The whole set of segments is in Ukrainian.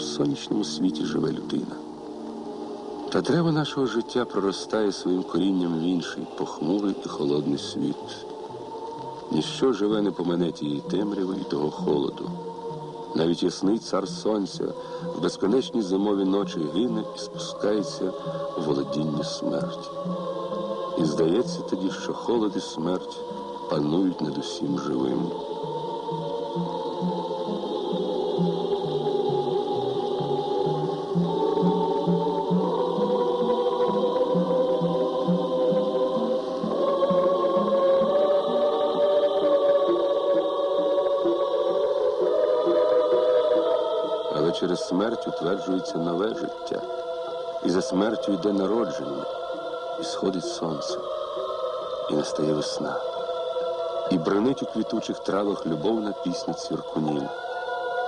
сонячному світі живе людина. Та дерево нашого життя проростає своїм корінням в інший похмурий і холодний світ. Ніщо живе не помине тієї темряви і того холоду. Навіть ясний цар сонця в безконечні зимові ночі гине і спускається у володіння смерті. І здається тоді, що холод і смерть панують над усім живим. Через смерть утверджується нове життя. І за смертю йде народження, і сходить сонце, і настає весна. І бренить у квітучих травах любовна пісня цвіркунів.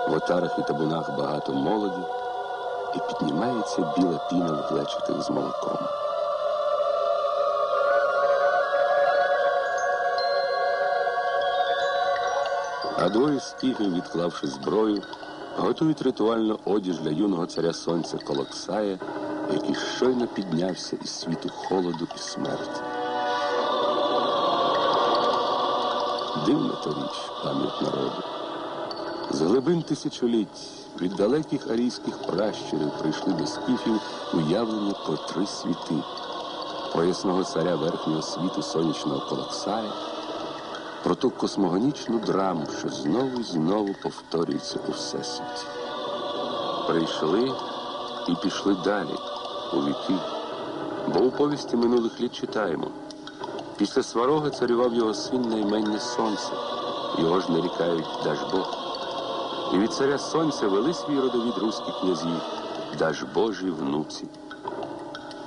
В отарах і табунах багато молоді, і піднімається біла піна в глечиках з молоком. А двоє стігів, відклавши зброю, готують ритуально одіж для юного царя сонця Колоксая, який щойно піднявся із світу холоду і смерті. Дивна та річ, пам'ять народу. З глибин тисячоліть від далеких арійських пращурів прийшли до скіфів уявлення про три світи, про ясного царя верхнього світу сонячного Колоксая, про ту космогонічну драму, що знову і знову повторюється у всесвіті. Прийшли і пішли далі, у віки, бо у повісті минулих літ читаємо. Після сварога царював його син на імення Сонце, його ж нарікають Дажбог. І від царя сонця вели свій родовід руські князі, Дажбожі внуці.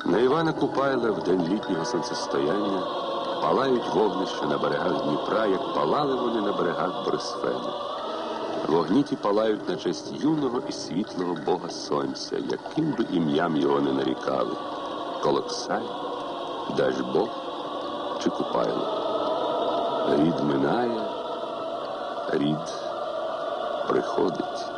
На Івана Купайла в день літнього сонцестояння палають вогнища на берегах Дніпра, як палали вони на берегах Борисфену. Вогні ті палають на честь юного і світлого Бога Сонця, яким би ім'ям його не нарікали Колоксай, Дажбог чи Купайло. Рід минає, рід приходить.